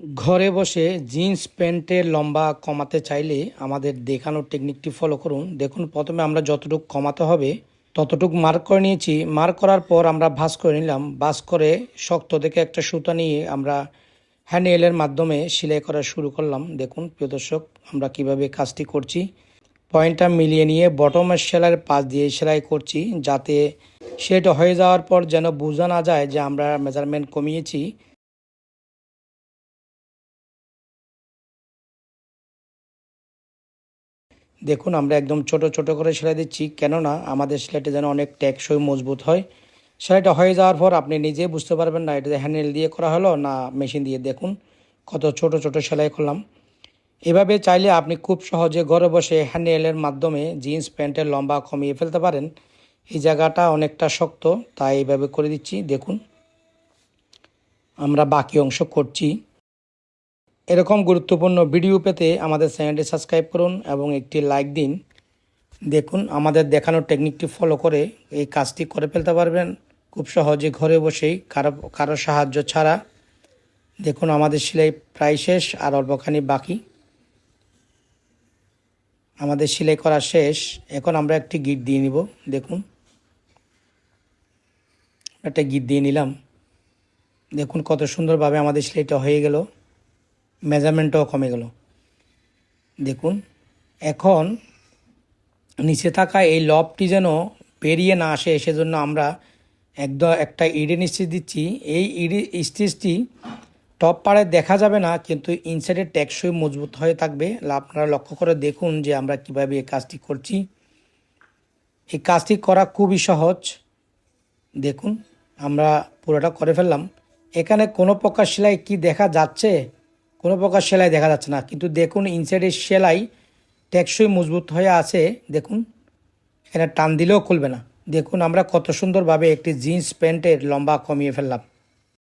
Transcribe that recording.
ঘরে বসে জিন্স প্যান্টের লম্বা কমাতে চাইলে আমাদের দেখানোর টেকনিকটি ফলো করুন। দেখুন, প্রথমে আমরা যতটুকু কমাতে হবে, ততটুকু মার্ক করে নিয়েছি। মার্ক করার পর আমরা ভাঁজ করে নিলাম। ভাঁজ করে শক্ত থেকে একটা সুতা নিয়ে আমরা হ্যান্ডেলের মাধ্যমে সেলাই করা শুরু করলাম। দেখুন, প্রিয় দর্শক, আমরা কীভাবে কাজটি করছি। পয়েন্টটা মিলিয়ে নিয়ে বটমের সেলাইয়ের পাশ দিয়ে সেলাই করছি যাতে সেটা হয়ে যাওয়ার পর যেন বোঝা না যায় যে আমরা মেজারমেন্ট কমিয়েছি। দেখুন, আমরা একদম ছোট ছোট করে সেলাই দিচ্ছি, কেননা আমাদের সেলাইটা যেন অনেক টেকসই মজবুত হয়। সেলাইটা হয়ে যাওয়ার পর আপনি নিজে বুঝতে পারবেন না, এটা হ্যান্ডেল দিয়ে করা হলো না মেশিন দিয়ে। দেখুন, কত ছোট ছোট সেলাই করলাম। এভাবে চাইলে আপনি খুব সহজে ঘরে বসে হ্যান্ডেলের মাধ্যমে জিন্স প্যান্টের লম্বা কমিয়ে ফেলতে পারেন। এই জায়গাটা অনেকটা শক্ত, তাই এইভাবে করে দিচ্ছি। দেখুন, আমরা বাকি অংশ করছি। এরকম গুরুত্বপূর্ণ ভিডিও পেতে আমাদের চ্যানেলটি সাবস্ক্রাইব করুন এবং একটি লাইক দিন। দেখুন, আমাদের দেখানোর টেকনিকটি ফলো করে এই কাজটি করে ফেলতে পারবেন। খুব সহজে ঘরে বসেই কারও কারও সাহায্য ছাড়া। দেখুন, আমাদের সেলাই প্রায় শেষ আর অল্পখানি বাকি। আমাদের সেলাই করা শেষ। এখন আমরা একটি গিট দিয়ে নিব। দেখুন। একটা গিট দিয়ে নিলাম। দেখুন কত সুন্দরভাবে আমাদের সেলাইটা হয়ে গেল। মেজারমেন্টটাও কমে গেল। দেখুন, এখন নিচে থাকা এই লবটি যেন পেরিয়ে না আসে, সেজন্য আমরা একদম একটা ইডেন স্টিচ দিচ্ছি। এই ইডি, স্টিচটি টপ পাড়ে দেখা যাবে না, কিন্তু ইনসাইডে টেকসই মজবুত হয়ে থাকবে। আপনারা লক্ষ্য করে দেখুন যে আমরা কীভাবে এই কাজটি করছি। এই কাজটি করা খুবই সহজ। দেখুন, আমরা পুরোটা করে ফেললাম। এখানে কোনো প্রকার সেলাই কি দেখা যাচ্ছে? কোনো প্রকার সেলাই দেখা যাচ্ছে না। কিন্তু দেখুন ইনসাইডের সেলাই টেকসই মজবুত হয়ে আছে। দেখুন, এটা টান দিলেও খুলবে না। দেখুন, আমরা কত সুন্দরভাবে একটি জিন্স প্যান্টের লম্বা কমিয়ে ফেললাম।